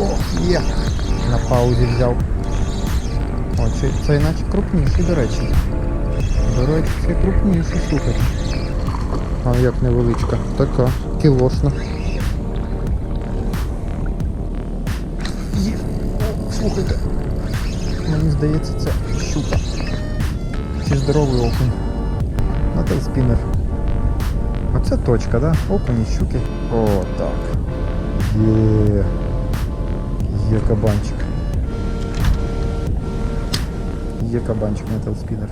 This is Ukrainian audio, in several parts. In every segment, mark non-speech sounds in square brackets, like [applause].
О, є. На паузі взяв. О, цей, цей наче крупніший, до речі. До речі, цей крупніший, слухайте. А як невеличка. Така, кілошна. Є. Слухайте. Мені здається, це щука. Чи здоровий окунь. На телспінер. Оце точка, да? Окуні, щуки. О, так. Є. Є кабанчик. Є кабанчик на телспінер.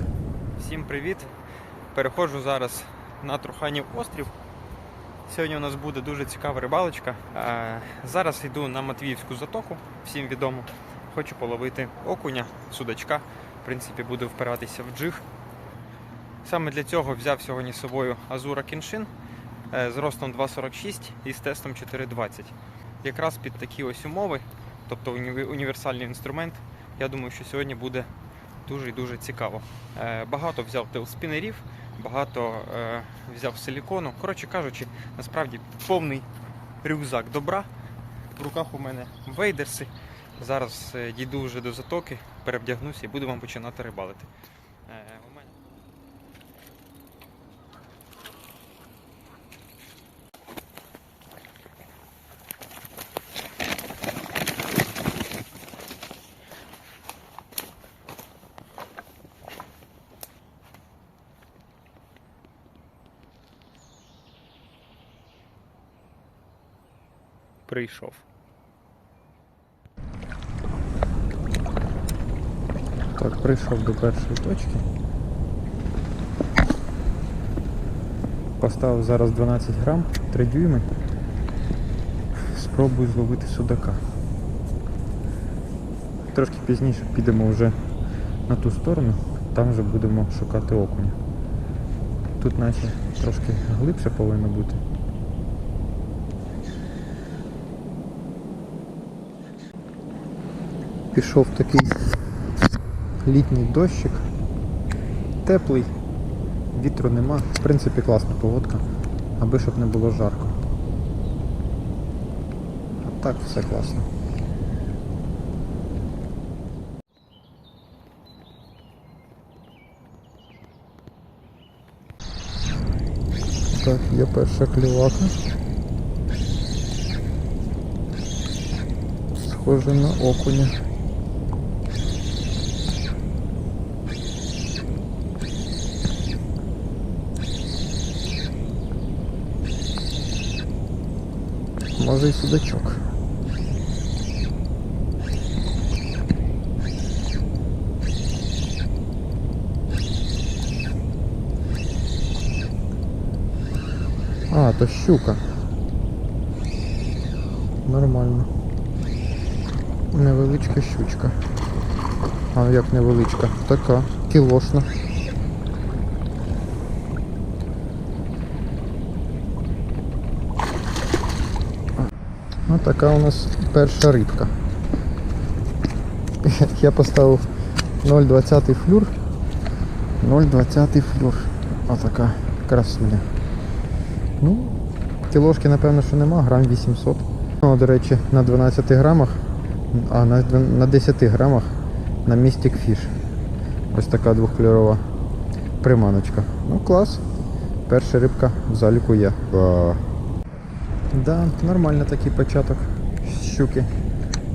Всім привіт! Переходжу зараз на Труханів острів. Сьогодні у нас буде дуже цікава рибалочка. Зараз йду на Матвіївську затоку, всім відомо. Хочу половити окуня, судачка. В принципі, буду впиратися в джиг. Саме для цього взяв сьогодні з собою Азура Кіншин е, з ростом 2,46 і з тестом 4,20. Якраз під такі ось умови, тобто уні- універсальний інструмент. Я думаю, що сьогодні буде дуже і дуже цікаво. Е, Багато взяв телспінерів, багато е, взяв силікону. Коротше кажучи, насправді повний рюкзак добра. В руках у мене вейдерси. Зараз е, дійду вже до затоки, перевдягнуся і буду вам починати рибалити. Е, у мене... прийшов. Так, прийшов до першої точки. Поставив зараз 12 грам, 3 дюйми. Спробую зловити судака. Трошки пізніше підемо вже на ту сторону, там вже будемо шукати окуня. Тут наче трошки глибше повинно бути. Пішов такий літній дощик. Теплий, вітру нема. В принципі, класна погодка, аби щоб не було жарко. А так все класно. Так, є перша клівака. Схоже на окуня. Може судачок. А, то щука. Нормально. Невеличка щучка. А як невеличка? Така, кілошна. Ну така у нас перша рибка. Я поставив 0,20 флюр. 0,20 флюр. Отака красуня. Ну, кілошки, напевно, що нема, грам 800. Ну, до речі, на 12 грамах, а на, на 10 грамах на Mystic Fish. Ось така двохкольорова приманочка. Ну, клас. Перша рибка в заліку є. Да, нормально такий початок щуки.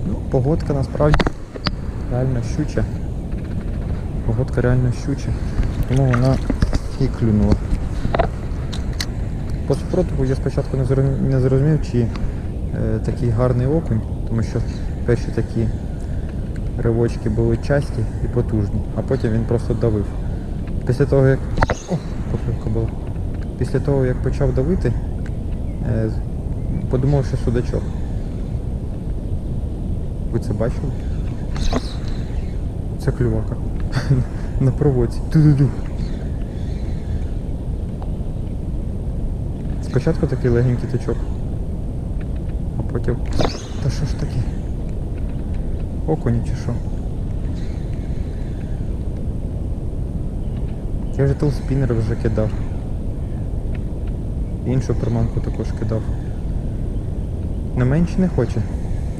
Ну, погодка насправді реально щуча. Погодка реально щуча. Тому вона і клюнула. По супротиву я спочатку не зрозумів, чи е, такий гарний окунь, тому що перші такі ривочки були часті і потужні, а потім він просто давив. Після того як. О, поклювка була. Після того як почав давити, е, подумав, що судачок. Ви це бачили? Це клювака. [laughs] На проводці. Ту-ду-ду. Спочатку такий легенький тичок. А потім... Та що ж таке? Окуні чи що? Я вже телспінер вже кидав. Іншу приманку також кидав. На менше не хоче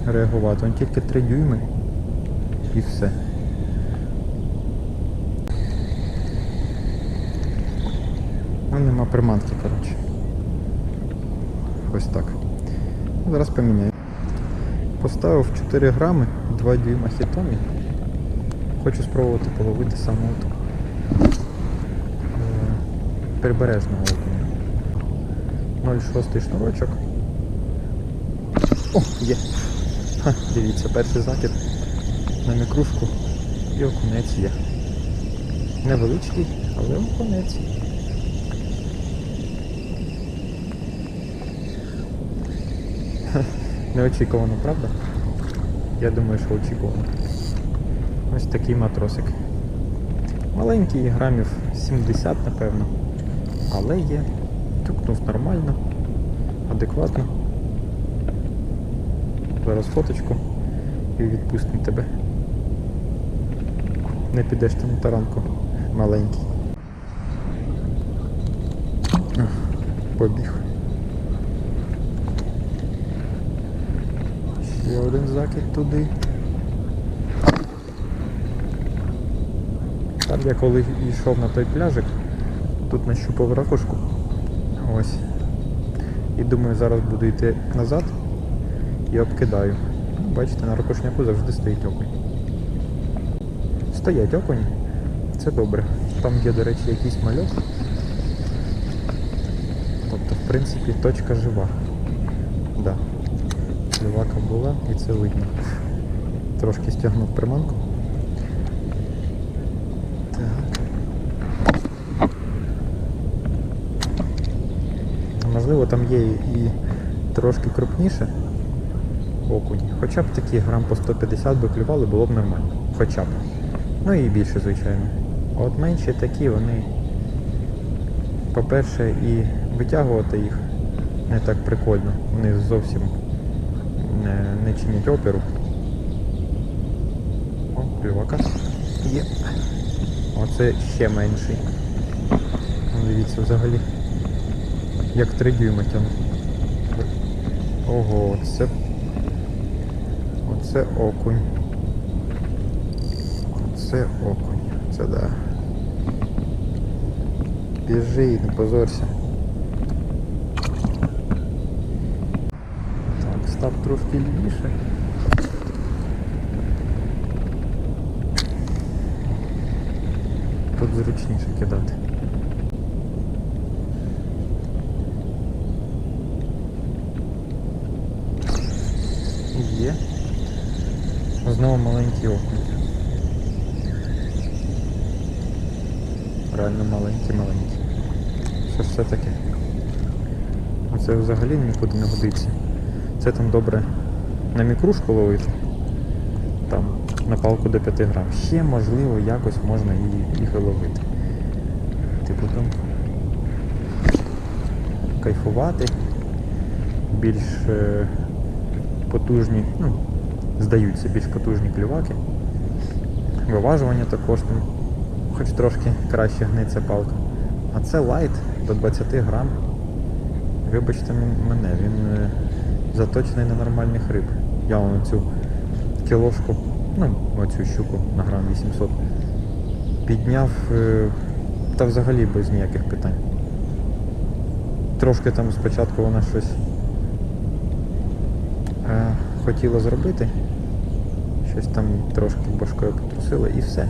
реагувати. Он тільки 3 дюйми і все. Ну, нема приманки, коротше. Ось так. Зараз поміняю. Поставив 4 грами, 2 дюйма хітомі. Хочу спробувати половити самоту. Е, Прибережного окуня. 0,6 шнурочок. О, є. Ха, дивіться, перший закид на мікрушку і окунець є. Невеличкий, але окунець. Неочікувано, правда? Я думаю, що очікувано. Ось такий матросик. Маленький, грамів 70, напевно. Але є. Тюкнув нормально, адекватно. Зараз фоточку і відпустимо тебе. Не підеш ти на таранку маленький. Побіг. Ще один закид туди. Там я коли йшов на той пляжик, тут нащупав ракушку. Ось. І думаю, зараз буду йти назад і обкидаю. Бачите, на ракушняку завжди стоїть окунь. Стоять окунь. Це добре. Там є, до речі, якийсь мальок. Тобто, в принципі, точка жива. Да. Клювака була і це видно. Трошки стягнув приманку. Так. Можливо, там є і трошки крупніше окунь. Хоча б такі грам по 150 би клювали, було б нормально. Хоча б. Ну і більше, звичайно. От менші такі, вони, по-перше, і витягувати їх не так прикольно. Вони зовсім не, не чинять опіру. О, клювака. Є. Оце ще менший. Ну, Дивіться, взагалі. Як 3 дюйма тягнуть. Ого, це. Оце окунь. Оце окунь. Це да. Біжи, не позорся. Так, став трошки лівіше. Тут зручніше кидати. Є. Знову маленький окунь. Реально маленький, маленький. Що ж це таке? Оце взагалі нікуди не годиться. Це там добре на мікрушку ловити. Там на палку до 5 грам. Ще можливо якось можна і їх ловити. Типу там кайфувати. Більш е, потужні, ну, здаються більш потужні клюваки. Виважування також там, хоч трошки краще гниться палка. А це лайт до 20 грам. Вибачте мене, він е, заточений на нормальних риб. Я вон цю кілошку, ну, оцю щуку на грам 800 підняв е, та взагалі без ніяких питань. Трошки там спочатку вона щось е, хотіла зробити. Щось там трошки башкою потрусила і все.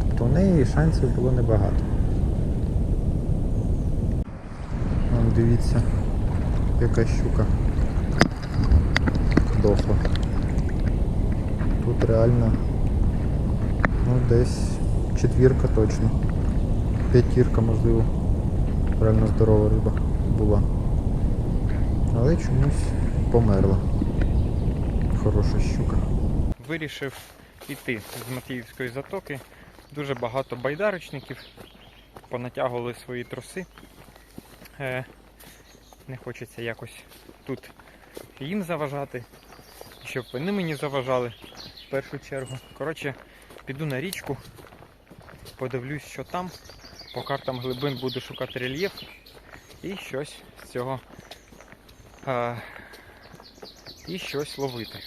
Тобто у неї шансів було небагато. Вон дивіться, яка щука дохла. Тут реально ну десь четвірка точно. П'ятірка можливо. Реально здорова риба була. Але чомусь померла. Хороша щука. Вирішив іти з Матіївської затоки. Дуже багато байдарочників понатягували свої троси. Е, не хочеться якось тут їм заважати, щоб вони мені заважали в першу чергу. Коротше, піду на річку, подивлюсь, що там. По картам глибин буду шукати рельєф і щось з цього е, і щось ловити.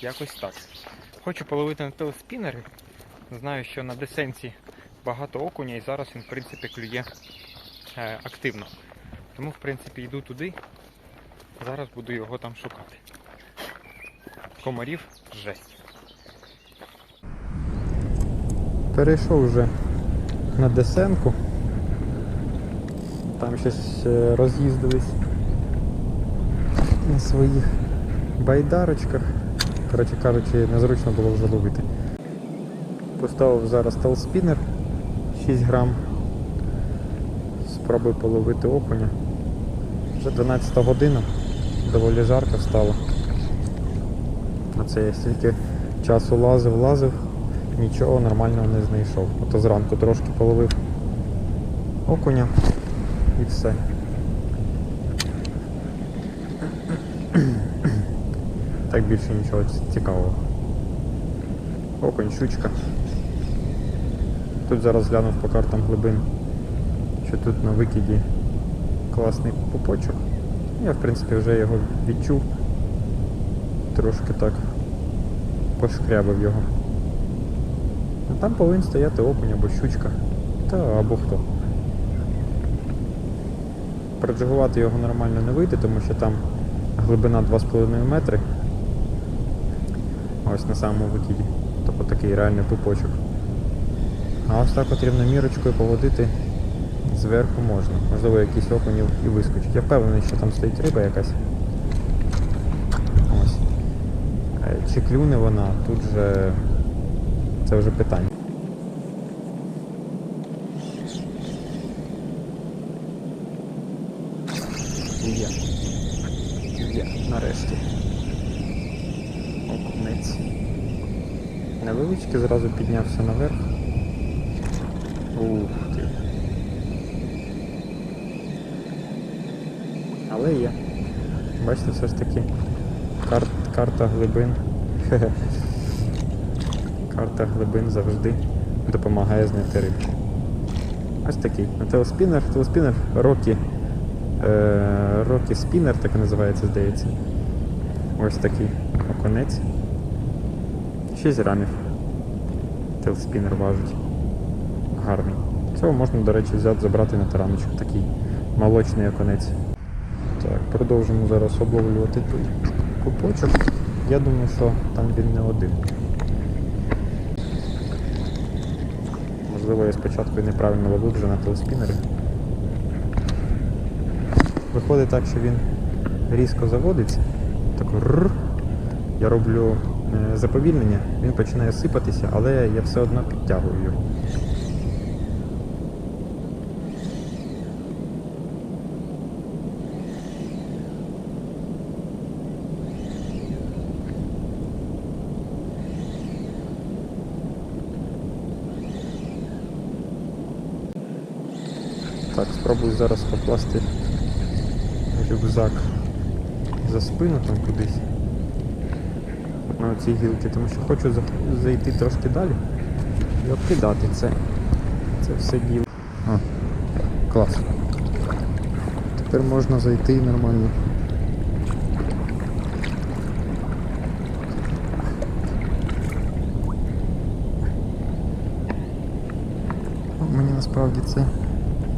Якось так. Хочу половити на телеспінери. Знаю, що на десенці багато окуня і зараз він, в принципі, клює е, активно. Тому, в принципі, йду туди. Зараз буду його там шукати. Комарів жесть. Перейшов вже на десенку. Там щось е, роз'їздились на своїх байдарочках. Коротше кажучи, незручно було вже ловити. Поставив зараз талспінер 6 грам. Спробую половити окуня. Вже 12 година, доволі жарко стало. А це я стільки часу лазив, лазив, нічого нормального не знайшов. Ото зранку трошки половив окуня і все. Так більше нічого цікавого. Окунь, щучка. Тут зараз глянув по картам глибин, що тут на викиді класний пупочок. Я в принципі вже його відчув. Трошки так пошкрябив його. А там повинен стояти окунь або щучка. Та або хто. Проджигувати його нормально не вийде, тому що там глибина 2,5 метри. Ось на самому викиді. Тобто такий реальний пупочок. А ось так от рівномірочкою поводити зверху можна. Можливо, якийсь окунь і вискочить. Я впевнений, що там стоїть риба якась. Ось. Е, Чи клюне вона, тут же це вже питання. Є. Є, нарешті. Окунець. Зразу піднявся наверх. Ух ти. Але є. Бачите, все ж таки кар- карта глибин. [laughs] Карта глибин завжди допомагає знайти рибку. Ось такий. Телеспінер, телеспінер Рокі. Е, Рокі спінер, так і називається, здається. Ось такий оконець. 6 грамів. Телеспінер важить. Гарний. Цього можна, до речі, взяти, забрати на тараночку. Такий молочний оконець. Так, продовжимо зараз обловлювати той купочок. Я думаю, що там він не один. Можливо, я спочатку неправильно ловив вже на телеспінері. Виходить так, що він різко заводиться. Так рррр. Я роблю заповільнення, він починає сипатися, але я все одно підтягую його. Так, спробую зараз покласти рюкзак за спину там кудись. На ці гілки, тому що хочу зайти трошки далі і обкидати це. Це все діло. А, клас. Тепер можна зайти нормально. Ну, Мені насправді це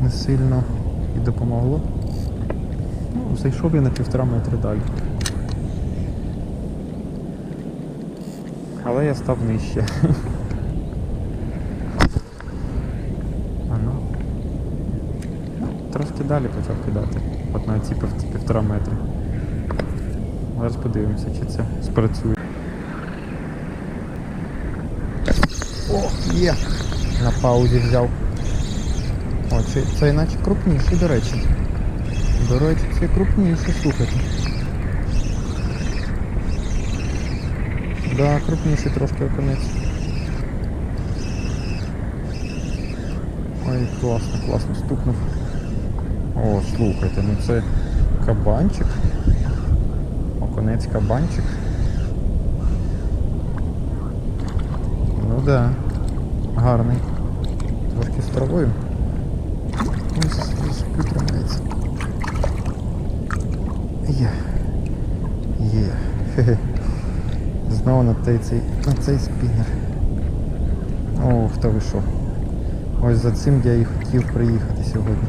не сильно і допомогло. Ну, зайшов я на півтора метри далі. Але я став нижче. А ну. Трошки далі почав кидати. От на ці пів- півтора метри. Зараз подивимося, чи це спрацює. О, є! На паузі взяв. О, це, це іначе крупніший, до речі. До речі, це крупніший, слухайте. Да, крупніший трошки оконець. Ой, класно, класно стукнув. О, слухайте, ну це кабанчик. Оконець кабанчик. Ну да. Гарний. Трошки з травою. Ось підтримається. Є. Є. Хе-хе. Знову на цей, цей, на цей спінер. Ох, та ви. Ось за цим я і хотів приїхати сьогодні.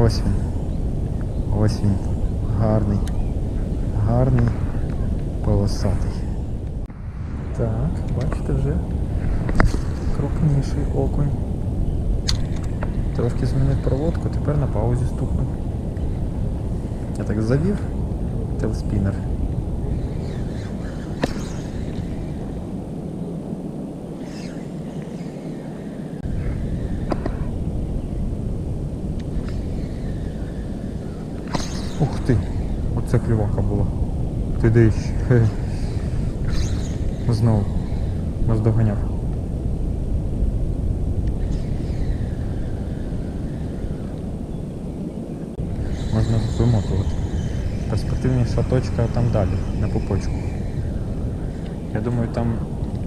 Ось він. Ось він. Гарний. Гарний полосатий. Так, бачите вже. Крупніший окунь. Трошки змінив проводку, тепер на паузі стукнув. Я так завів телспінер. Ух ти! Оце клювака була. Ти диш. [laughs] Знову. Наздоганяв. Можна вимотувати. Перспективніша точка там далі, на пупочку. Я думаю, там,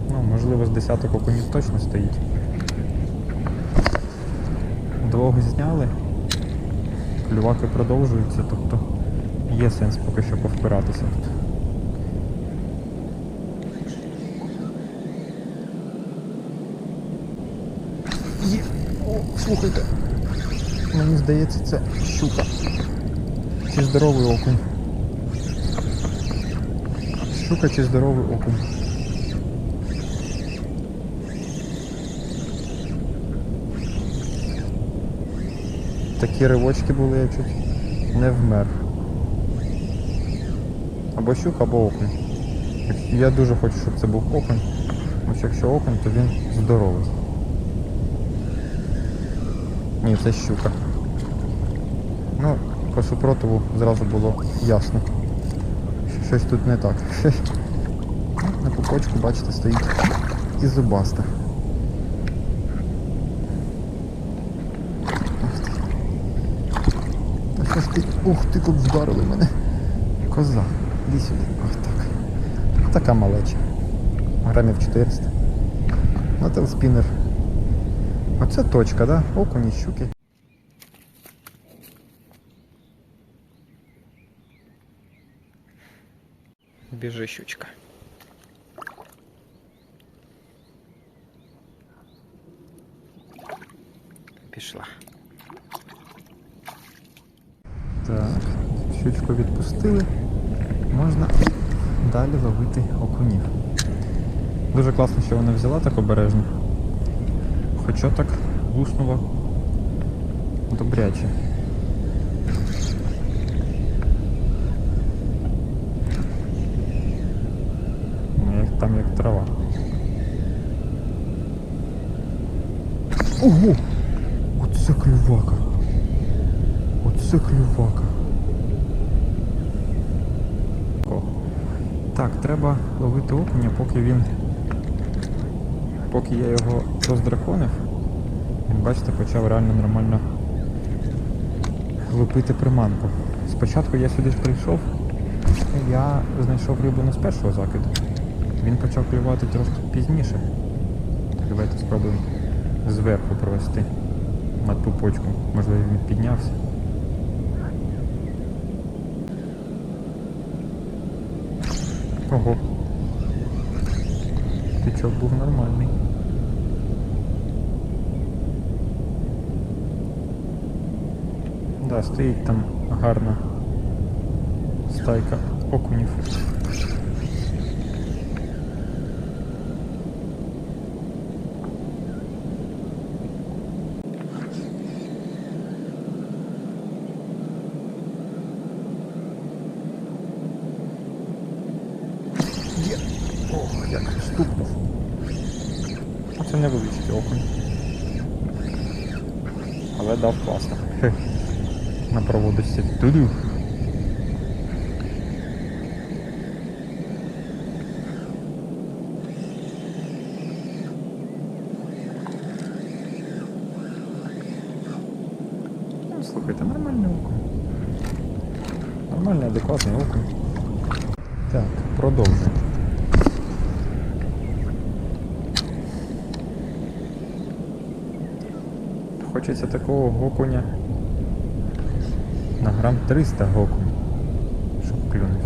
ну, можливо, з десяток окунів точно стоїть. Двох зняли. Клюваки продовжуються, тобто є сенс поки що повпиратися тут. Є. О, слухайте. Мені здається, це щука. Чи здоровий окунь. Щука чи здоровий окунь. Такі ривочки були, я чуть не вмер. Або щука, або окунь. Я дуже хочу, щоб це був окунь. Ось якщо окунь, то він здоровий. Ні, це щука. Ну, по супротиву зразу було ясно. що Щось тут не так. [laughs] На пупочку, бачите, стоїть і зубаста. Ух ти. Та ти? Ух ти, як вдарили мене. Коза. Іди сюди. Ось так. Така малеча. Грамів 400. На телспінер. Оце точка, да? Окуні, щуки. Біжи щучка. Пішла. Так, щучку відпустили. Можна далі ловити окунів. Дуже класно, що вона взяла так обережно. Хоча так луснула добряче. Ну, там як трава. Ого! Оце клювака! Оце клювака. О. Так, треба ловити окуня, поки він. Поки я його роздраконив, він, бачите, почав реально нормально лупити приманку. Спочатку я сюди прийшов, я знайшов рибу не з першого закиду. Він почав клювати трошки пізніше. Давайте спробуємо зверху провести над пупочком. Можливо, він піднявся. Ого. Тичок був нормальний. Да, стоїть там гарна стайка окунів. Ох, як стукнув. Оце невеличкий окунь. Але дав класно. На проводочці. Туду. дивився такого гокуня на грам 300 гокунь, щоб клюнув.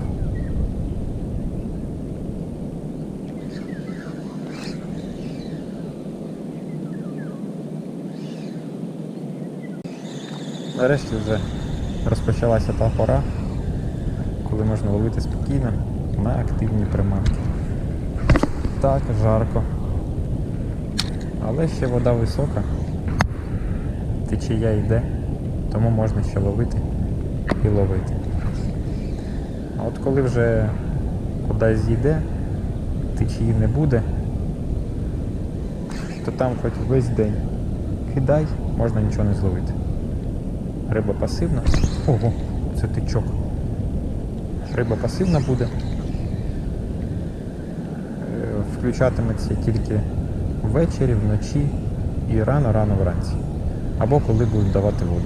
Нарешті вже розпочалася та пора, коли можна ловити спокійно на активні приманки. Так, жарко. Але ще вода висока течія йде, тому можна ще ловити і ловити. А от коли вже кудись зійде, течії не буде, то там хоч весь день кидай, можна нічого не зловити. Риба пасивна. Ого, це тичок. Риба пасивна буде. Е, Включатиметься тільки ввечері, вночі і рано-рано вранці. Або коли будуть давати воду.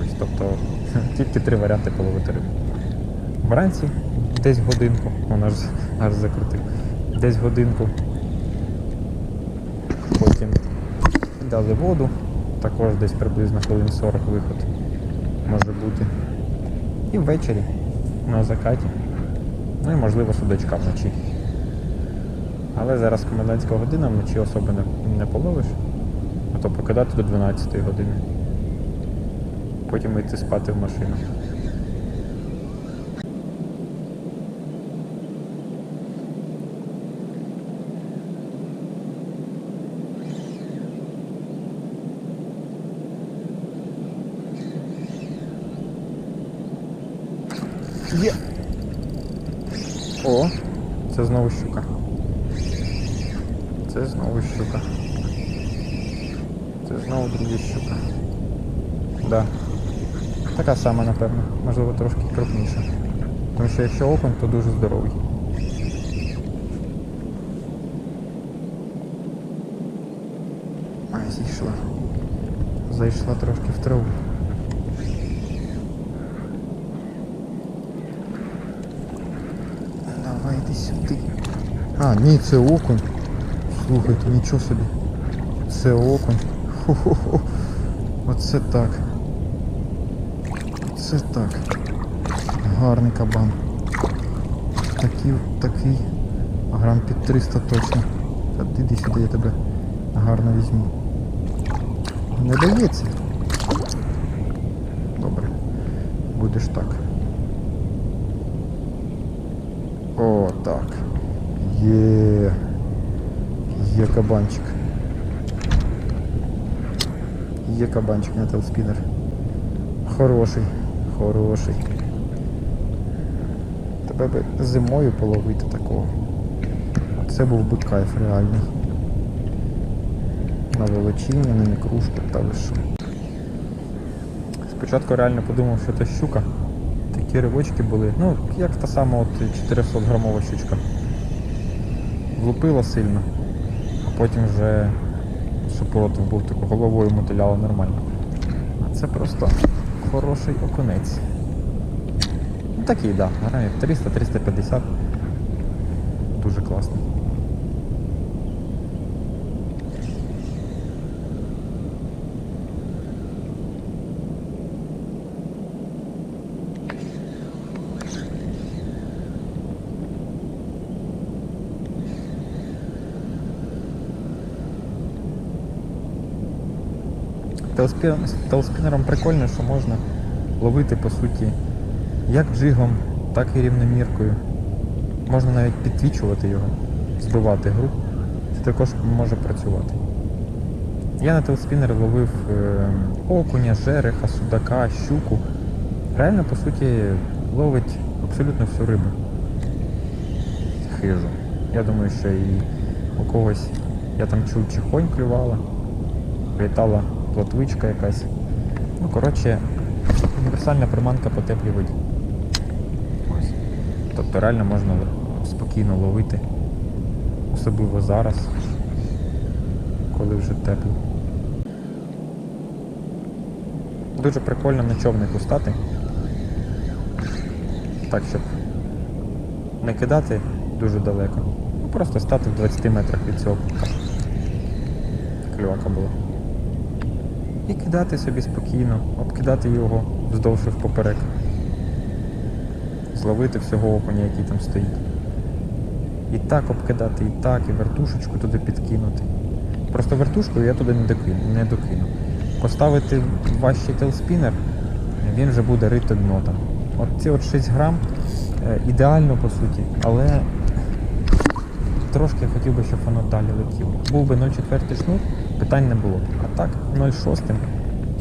Ось, тобто [laughs] тільки три варіанти половити рибу. Вранці десь годинку, вона [laughs] аж, аж закрутив. Десь годинку. Потім дали воду, також десь приблизно хвилин 40 виход може бути. І ввечері на закаті. Ну і можливо судачка вночі. Але зараз комендантська година, вночі особи не, не половиш, а то покидати до 12 години. Потім йти спати в машину. Є. О, це знову щука. Це знову щука. Це знову друга щука. Да. Така сама, напевно. Можливо, трошки крупніша. Тому що якщо окунь, то дуже здоровий. Ай, зійшла. Зайшла трошки в траву. Давай йди сюди. А, ні, це окунь. Слухайте, нічого собі. Це окунь. Хо-хо-хо. Оце так. Оце так. Гарний кабан. Такий, такий. Грам під 300 точно. Та іди сюди, я тебе гарно візьму. Не дається. Добре. Будеш так. О, так. Є. Є кабанчик. Є кабанчик на телспінер. Хороший, хороший. Тебе би зимою половити такого. Це був би кайф реальний. На волочіння, на мікрушку, та що. Спочатку реально подумав, що це щука. Такі ривочки були. Ну, як та сама от 400 грамова щучка. Влупила сильно, а потім вже супротив був таку головою мотиляло нормально. А це просто хороший окунець. Ну такий, так, да, грамів 300-350. Дуже класний. Телспінером прикольно, що можна ловити по суті як джигом, так і рівноміркою. Можна навіть підтвічувати його, збивати гру. Це також може працювати. Я на телспінер ловив е, окуня, жереха, судака, щуку. Реально, по суті, ловить абсолютно всю рибу. Хижу. Я думаю, що і у когось, я там чув, чихонь клювала, літала плотвичка якась. Ну, коротше, універсальна приманка по теплій воді. Ось. Тобто реально можна спокійно ловити, особливо зараз, коли вже тепло. Дуже прикольно на човнику стати. Так, щоб не кидати дуже далеко. Ну, просто стати в 20 метрах від цього. Кльока була. І кидати собі спокійно, обкидати його вздовж і впоперек. Зловити всього окуня, який там стоїть. І так обкидати, і так, і вертушечку туди підкинути. Просто вертушкою я туди не докину. Не докину. поставити важчий телспінер, він вже буде рити дно там. От ці от 6 грам е, ідеально по суті, але трошки я хотів би, щоб воно далі летіло. Був би 0,4 шнур, питань не було. А так 0,6,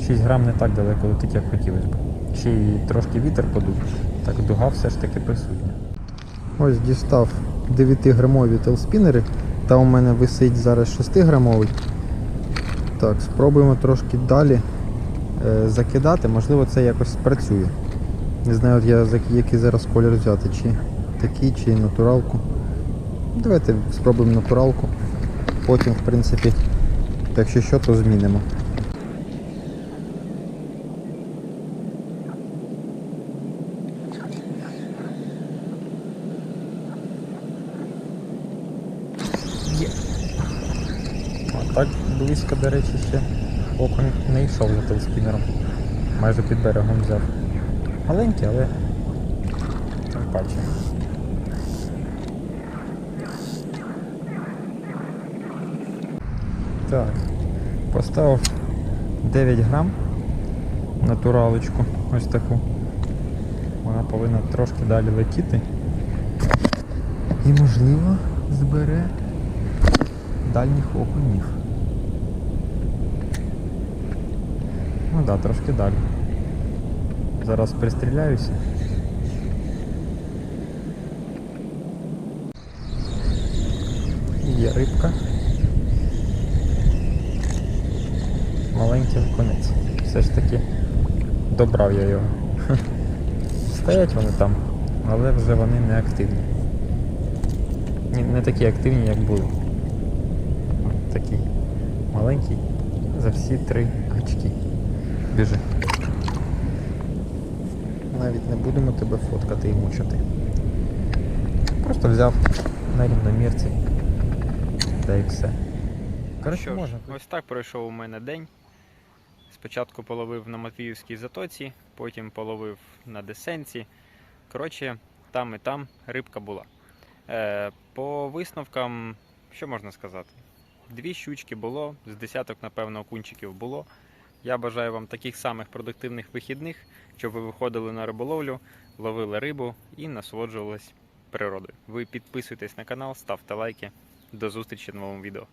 6 грам не так далеко летить, як хотілося б. Ще й трошки вітер подув, так дуга все ж таки присутня. Ось дістав 9-грамові телспінери. Там у мене висить зараз 6-грамовий. Так, спробуємо трошки далі е, закидати, можливо це якось спрацює. Не знаю, я який зараз колір взяти, чи такий, чи натуралку. Давайте спробуємо натуралку. Потім, в принципі, якщо що, то змінимо. Є. А так близько, до речі, ще окунь не йшов за телспінером. Майже під берегом взяв. Маленький, але тим паче. Так, поставив 9 грам натуралочку, ось таку. Вона повинна трошки далі летіти. І можливо збере дальніх окунів. Ну да, трошки далі. Зараз пристріляюся. Є рибка. Маленький окунець. Все ж таки добрав я його. [laughs] Стоять вони там, але вже вони не активні. Ні, не такі активні, як були. Такий маленький за всі три гачки. Біжи. Навіть не будемо тебе фоткати і мучити. Просто взяв на рівномірці. Та і все. Коротше, можна. ось так пройшов у мене день. Спочатку половив на Матвіївській затоці, потім половив на Десенці. Коротше, там і там рибка була. Е, по висновкам, що можна сказати? Дві щучки було, з десяток, напевно, окунчиків було. Я бажаю вам таких самих продуктивних вихідних, щоб ви виходили на риболовлю, ловили рибу і насолоджувались природою. Ви підписуйтесь на канал, ставте лайки. До зустрічі в новому відео.